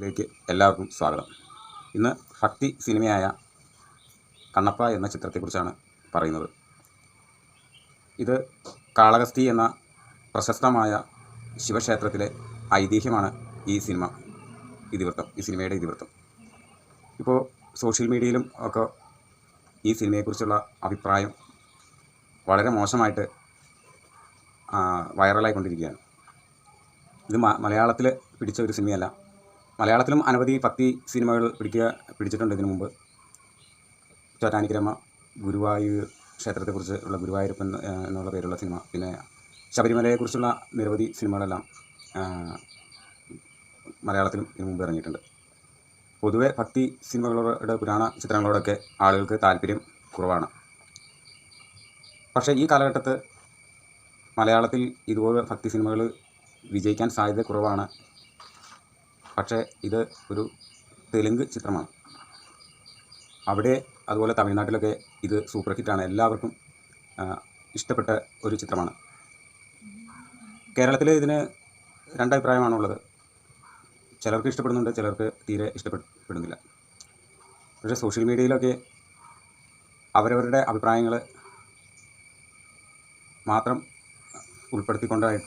ലേക്ക് എല്ലാവർക്കും സ്വാഗതം. ഇന്ന് ഭക്തി സിനിമയായ കണ്ണപ്പ എന്ന ചിത്രത്തെക്കുറിച്ചാണ് പറയുന്നത്. ഇത് കാളഹസ്തി എന്ന പ്രശസ്തമായ ശിവക്ഷേത്രത്തിലെ ഐതിഹ്യമാണ് ഈ സിനിമ ഇതിവൃത്തം ഈ സിനിമയുടെ ഇതിവൃത്തം. ഇപ്പോൾ സോഷ്യൽ മീഡിയയിലും ഒക്കെ ഈ സിനിമയെക്കുറിച്ചുള്ള അഭിപ്രായം വളരെ മോശമായിട്ട് വൈറലായിക്കൊണ്ടിരിക്കുകയാണ്. ഇത് മലയാളത്തിൽ പിടിച്ച ഒരു സിനിമയല്ല. മലയാളത്തിലും അനവധി ഭക്തി സിനിമകൾ പിടിക്കുക പിടിച്ചിട്ടുണ്ട് ഇതിനു മുമ്പ്. ചോറ്റാനിക്കരമ്മ ഗുരുവായൂർ ക്ഷേത്രത്തെക്കുറിച്ച് ഉള്ള ഗുരുവായൂരപ്പൻ എന്നുള്ള പേരുള്ള സിനിമ. പിന്നെ ശബരിമലയെക്കുറിച്ചുള്ള നിരവധി സിനിമകളെല്ലാം മലയാളത്തിലും ഇതിനു മുമ്പ് ഇറങ്ങിയിട്ടുണ്ട്. പൊതുവെ ഭക്തി സിനിമകളോട് പുരാണ ചിത്രങ്ങളോടൊക്കെ ആളുകൾക്ക് താല്പര്യം കുറവാണ്. പക്ഷേ ഈ കാലഘട്ടത്ത് മലയാളത്തിൽ ഇതുപോലെ ഭക്തി സിനിമകൾ വിജയിക്കാൻ സാധ്യത കുറവാണ് പക്ഷേ ഇത് ഒരു തെലുങ്ക് ചിത്രമാണ്. അവിടെ അതുപോലെ തമിഴ്നാട്ടിലൊക്കെ ഇത് സൂപ്പർ ഹിറ്റാണ് എല്ലാവർക്കും ഇഷ്ടപ്പെട്ട ഒരു ചിത്രമാണ്. കേരളത്തിൽ ഇതിന് രണ്ടഭിപ്രായമാണുള്ളത്. ചിലർക്ക് ഇഷ്ടപ്പെടുന്നുണ്ട് ചിലർക്ക് തീരെ ഇഷ്ടപ്പെടുന്നില്ല. പക്ഷേ സോഷ്യൽ മീഡിയയിലൊക്കെ അവരവരുടെ അഭിപ്രായങ്ങൾ മാത്രം ഉൾപ്പെടുത്തിക്കൊണ്ടാണ്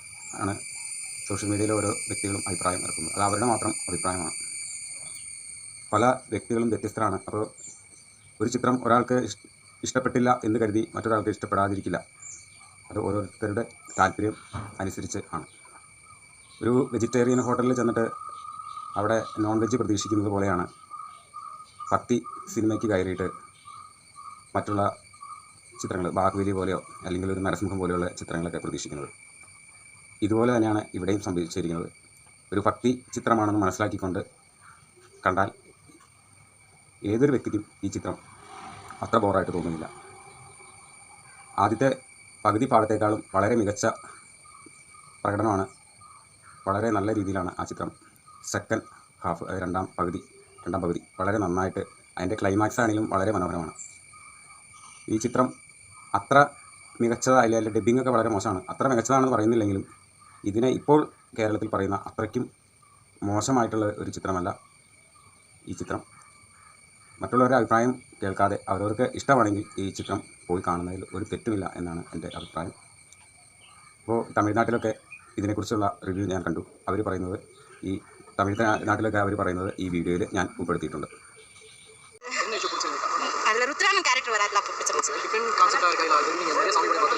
സോഷ്യൽ മീഡിയയിലെ ഓരോ വ്യക്തികളും അഭിപ്രായം ഇറക്കുന്നത്. അത് അവരുടെ മാത്രം അഭിപ്രായമാണ്. പല വ്യക്തികളും വ്യത്യസ്തരാണ്. അപ്പോൾ ഒരു ചിത്രം ഒരാൾക്ക് ഇഷ്ടപ്പെട്ടില്ല എന്ന് കരുതി മറ്റൊരാൾക്ക് ഇഷ്ടപ്പെടാതിരിക്കില്ല. അത് ഓരോരുത്തരുടെ താല്പര്യം അനുസരിച്ച് ആണ്. ഒരു വെജിറ്റേറിയൻ ഹോട്ടലിൽ ചെന്നിട്ട് അവിടെ നോൺ വെജ് പ്രതീക്ഷിക്കുന്നത് പോലെയാണ് പത്തി സിനിമയ്ക്ക് കയറിയിട്ട് മറ്റുള്ള ചിത്രങ്ങൾ ബാഹുബലി പോലെയോ അല്ലെങ്കിൽ ഒരു നരസിംഹം പോലെയുള്ള ചിത്രങ്ങളൊക്കെ പ്രതീക്ഷിക്കുന്നത്. ഇതുപോലെ തന്നെയാണ് ഇവിടെയും സംഭവിച്ചിരിക്കുന്നത്. ഒരു ഭക്തി ചിത്രമാണെന്ന് മനസ്സിലാക്കിക്കൊണ്ട് കണ്ടാൽ ഏതൊരു വ്യക്തിക്കും ഈ ചിത്രം അത്ര ബോറായിട്ട് തോന്നുന്നില്ല. ആദ്യത്തെ പകുതി പാടത്തേക്കാളും വളരെ മികച്ച പ്രകടനമാണ്. വളരെ നല്ല രീതിയിലാണ് ആ ചിത്രം. സെക്കൻഡ് ഹാഫ് രണ്ടാം പകുതി രണ്ടാം പകുതി. വളരെ നന്നായിട്ട് അതിന്റെ ക്ലൈമാക്സ് ആണെങ്കിലും വളരെ മനോഹരമാണ്. ഈ ചിത്രം അത്ര മികച്ചതായില്ല അതിന്റെ ഡബ്ബിംഗ് ഒക്കെ വളരെ മോശമാണ്. അത്ര മികച്ചതാണെന്ന് പറയുന്നില്ലെങ്കിലും ഇതിനെ ഇപ്പോൾ കേരളത്തിൽ പറയുന്ന അത്രയ്ക്കും മോശമായിട്ടുള്ള ഒരു ചിത്രമല്ല ഈ ചിത്രം. മറ്റുള്ളവരുടെ അഭിപ്രായം കേൾക്കാതെ അവരവർക്ക് ഇഷ്ടമാണെങ്കിൽ ഈ ചിത്രം പോയി കാണുന്നതിൽ ഒരു തെറ്റുമില്ല എന്നാണ് എന്റെ അഭിപ്രായം. അപ്പോൾ തമിഴ്നാട്ടിലൊക്കെ ഇതിനെക്കുറിച്ചുള്ള റിവ്യൂ ഞാൻ കണ്ടു. അവർ പറയുന്നത് ഈ തമിഴ്നാട്ടിലൊക്കെ അവർ പറയുന്നത് ഈ വീഡിയോയിൽ ഞാൻ ഉൾപ്പെടുത്തിയിട്ടുണ്ട്. பிடிச்சிருந்துச்சு இருக்கா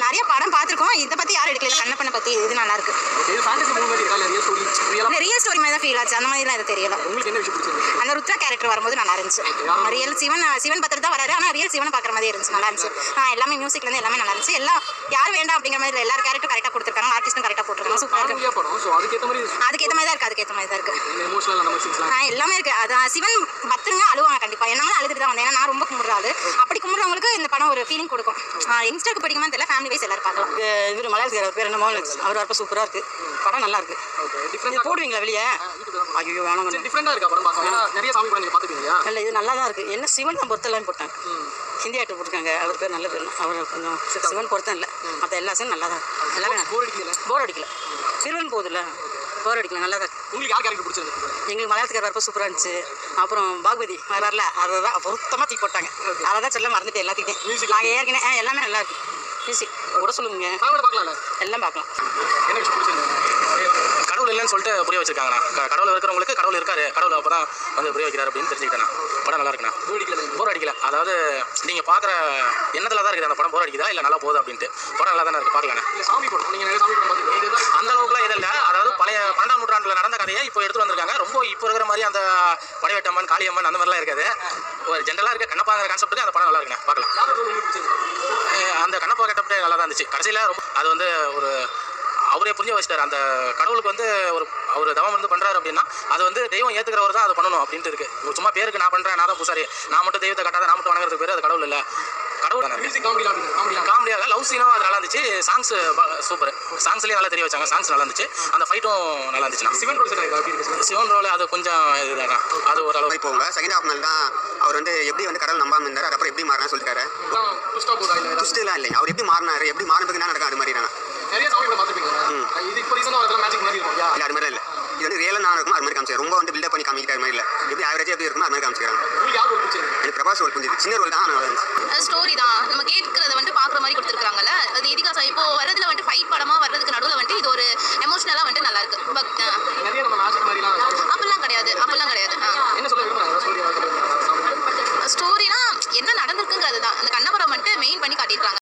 நிறைய படம் பார்த்துருக்கோம். இதை பற்றி யாரும் எடுக்கல. கண்ணப்பனை பற்றி இது நல்லா இருக்கு. இருக்கா? ரியல் ஸ்டோரி மாதிரி தான் ஃபீல் ஆச்சு. அந்த மாதிரிலாம் இது தெரியல. அந்த ருத்ரா கேரக்டர் வரும்போது நல்லா இருந்துச்சு. ரியல் சிவன் சிவன் பத்திரம் தான் வராரு. ஆனால் ரியல் சிவனை பார்க்குற மாதிரி இருந்துச்சு. நல்லா இருந்துச்சு. எல்லாமே மியூசிக்லேருந்து எல்லாமே நல்லா இருந்துச்சு. எல்லாம் யார் வேண்டாம் அப்படிங்கிற மாதிரி இல்லை. எல்லாரும் கேரக்டர் கரெக்டாக கொடுத்துருக்காங்க. ஆர்டிஸ்ட்டும் கரெக்டாக போட்டிருக்காங்க. சூப்பராக இருக்கு. அதுக்கேற்ற மாதிரி தான் இருக்குது அதுக்கேற்ற மாதிரி தான் ஆ எல்லாமே இருக்கு. அதான் சிவன் பக்தருங்க அழுவாங்க கண்டிப்பா. என்னாலும் அழுதுட்டு தான் வந்தேன். ஏன்னா நான் ரொம்ப கும்பிட்ற ஆளு. அப்படி கும்பிட்றவங்களுக்கு இந்த படம் ஒரு ஃபீலிங் கொடுக்கும். யங்ஸ்டருக்கு பிடிக்குமா தெரியல ஃபேமிலி வைஸ் எல்லாரும் பார்க்கலாம். இவர் மலையாளத்துக்கு அவர் பேர் என்ன மோகன் அவர் வரப்ப சூப்பராக இருக்கு. படம் நல்லா இருக்கு. இது போடுவீங்களா வெளியே? ஐயோ வேணாங்க டிஃப்ரெண்டாக இருக்கா படம் பார்க்கலாம் நிறைய சாமி படம் பார்த்துருக்கீங்க இல்லை இது நல்லா தான் இருக்கு. என்ன சிவன் தான் பொருத்தலான்னு போட்டேன் ஹிந்தி ஆக்டர் போட்டிருக்காங்க. அவர் பேர் நல்ல பேர். அவர் கொஞ்சம் சிவன் பொருத்தம் இல்லை. மற்ற எல்லா சீனும் நல்லா தான் இருக்கு. எல்லாமே போர் அடிக்கல போர் அடிக்கல. சிறுவன் போகுதுல்ல. போர் அடிக்கல நல்லா தான். உங்களுக்கு யார் கேரக்டர் பிடிச்சிருக்கு? எங்களுக்கு மலையாளத்துக்கு வரப்ப சூப்பராக இருந்துச்சு. அப்புறம் பாகுபதி வரல அதை தான் பொருத்தமாக தூக்கி போட்டாங்க. அதை தான் சொல்ல மறந்துட்டு எல்லாத்துக்கிட்டே Music. நாங்கள் ஏற்கனவே எல்லாமே நல்லா இருக்கு. மியூசிக் கூட சொல்லுங்க. எல்லாம் பார்க்கலாம். என்ன விஷயம் பிடிச்சிருக்கு? கடவுள் இல்லைன்னு சொல்லிட்டு புரிய வச்சிருக்காங்கண்ணா. கடவுள் இருக்கிறவங்களுக்கு கடவுள் இருக்காரு. கடவுள் அப்போ தான் வந்து புரிய வைக்கிறார் அப்படின்னு தெரிஞ்சுக்கிட்டேன் படம் நல்லா இருக்குண்ணா. போர் அடிக்கல. போர் அடிக்கல. அதாவது நீங்கள் பார்க்குற எண்ணத்தில் தான் இருக்குது அந்த படம். போர் அடிக்குதா? இல்லை நல்லா போகுது அப்படின்ட்டு. படம் நல்லா தானே இருக்குது பார்க்கலாண்ணே. சாமி படம். நீங்கள் அந்த அளவுக்குலாம் இது இல்லை அதாவது பழைய பன்னெண்டாம் நூற்றாண்டில் நடந்த கதையை இப்போ எடுத்து வந்திருக்காங்க ரொம்ப இப்போ இருக்கிற மாதிரி அந்த படவேட்டம்மன் காளியம்மன் அந்த மாதிரிலாம் இருக்காது. ஒரு ஜென்ரலாக இருக்க கண்ணப்பாங்கிற கான்செப்ட்டுக்கு அந்த படம் நல்லா இருக்குண்ணே. பார்க்கலாம். அந்த கண்ணப்பா கட்டப்பட்டே நல்லா தான் இருந்துச்சு. கடைசியில் ரொம்ப அது வந்து ஒரு அவரே புரிஞ்சு வச்சிட்டாரு. அந்த கடவுளுக்கு வந்து ஒரு அவர் தவம் வந்து பண்றாரு அப்படின்னா அது வந்து தெய்வம் ஏத்துக்கிறவர் தான் அது பண்ணணும் அப்படின்ட்டு இருக்கு. ஒரு சும்மா பேருக்கு நான் பண்றேன் நான் தான் பூசாரி. நான் மட்டும் தெய்வத்தை கட்டாத நான் மட்டும் வணங்குறதுக்கு பேர் அது கடவுள் இல்ல. கடவுள் காமெடியாக லவ் சீனும் அது நல்லா இருந்துச்சு. சாங்ஸ் சூப்பர் சாங்ஸ்லேயும் நல்லா தெரிய வச்சாங்க. சாங்ஸ் நல்லா இருந்துச்சு. அந்த ஃபைட்டும் நல்லா இருந்துச்சுண்ணா சிவன் இருக்கு சிவன்? ரோல் அது கொஞ்சம் இதுதான். அது ஓரளவு. மாதிரி போங்க செகண்ட் ஹாஃப் மேல் தான் அவர் வந்து எப்படி வந்து கடவுள் நம்பாம இருந்தார் அதுக்கப்புறம் எப்படி மாறினா இல்லை? ட்விஸ்ட்லாம் இல்லைங்க. அவர் எப்படி மாறினாரு எப்படி மாறினதுக்கு என்ன நடக்கும் அது மாதிரி நிறைய மாதிரி இருக்கும். இல்ல அது இது வந்து ரியலாக நான் இருக்குமோ அது மாதிரி காமிச்சு ரொம்ப வந்து பில்டப் பண்ணி காமிக்கிற மாதிரி இல்லை. எப்படி ஆவரேஜாக எப்படி இருக்குமோ அது மாதிரி காமிச்சிக்கிறாங்க உங்களுக்கு யார் பிடிச்சது? எனக்கு பிரபாஸ் ரோல் புரிஞ்சுது சின்ன ரோல் தான் நல்லா ஸ்டோரி தான். நம்ம கேட்கறத வந்து பார்க்குற மாதிரி கொடுத்துருக்காங்கல்ல அது இதிகாசம். இப்போ வரதுல வந்துட்டு ஃபைட் படமா வர்றதுக்கு நடுவில் வந்துட்டு இது ஒரு எமோஷனலாக வந்துட்டு நல்லா இருக்கு.